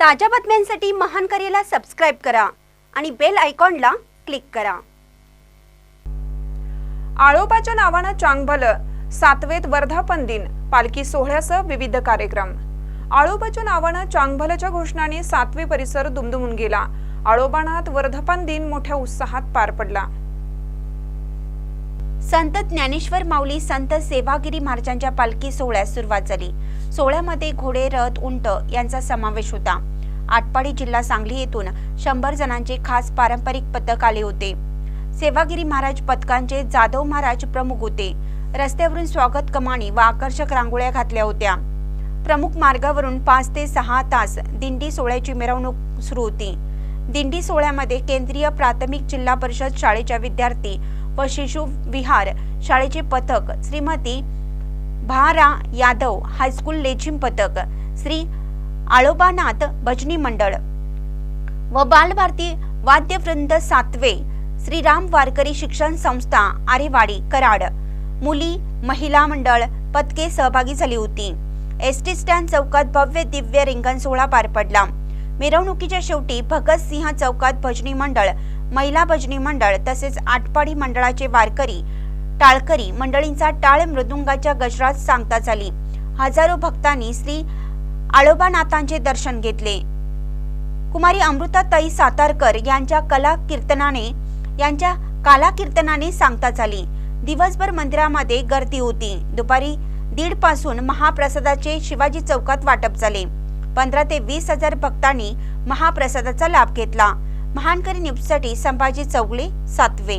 ताज्या बातम्यांसाठी महान करेला सबस्क्राईब करा आणि बेल आयकॉनला क्लिक करा. आळोबाच्या नावानं चांगभल सातवेत वर्धापन दिन पालखी सोहळ्यासह विविध कार्यक्रम. आळोबाच्या नावानं चांगभलच्या घोषणाने सातवे परिसर दुमदुमून गेला. आळोबानात वर्धापन दिन मोठ्या उत्साहात पार पडला. संत ज्ञानेश्वर माऊली संत सेवागिरी महाराजांच्या पालखी सोहळ्यास सुरुवात झाली. सोहळ्यामध्ये घोडे रथ उंट यांचा समावेश होता. आटपाडी जिल्हा सांगली येथून शंभर जणांचे खास पारंपरिक पथक आले होते. सेवागिरी महाराज पथकांचे जाधव महाराज प्रमुख होते. रस्त्यावरून स्वागत कमाणी व आकर्षक रांगोळ्या घातल्या होत्या. प्रमुख मार्गावरून पाच ते सहा तास दिंडी सोहळ्याची मिरवणूक सुरू होती. दिंडी सोहळ्यामध्ये केंद्रीय प्राथमिक जिल्हा परिषद शाळेच्या विद्यार्थी व शिशु विहार शाळेचे पथक श्रीमती भारा यादव हायस्कूल लेझिम पथक श्री आळोबानाथ भजनी मंडळ व बालभारती वाद्यवृंद सातवे श्रीराम वारकरी शिक्षण संस्था आरेवाडी कराड. मुली महिला मंडळ पथके सहभागी झाली होती. एस टी स्टँड चौकात भव्य दिव्य रिंगण सोहळा पार पडला. मिरवणुकीच्या शेवटी भगतसिंह चौकात भजनी मंडळ महिला भजनी मंडळ तसेच आटपाडी मंडळाचे वारकरी टाळकरी मंडळींचा टाळ मृदुंगाच्या गजरात सांगता झाली हजारो भक्तांनी श्री आळोबानाथांचे दर्शन घेतले. कुमारी अमृताताई सातारकर यांच्या कला कीर्तनाने यांच्या काला कीर्तनाने सांगता झाली दिवसभर मंदिरामध्ये गर्दी होती. दुपारी दीडपासून महाप्रसादाचे शिवाजी चौकात वाटप झाले. पंधरा ते वीस हजार भक्तांनी महाप्रसादाचा लाभ घेतला. महानकरी न्यूजसाठी संभाजी चौगले सातवे.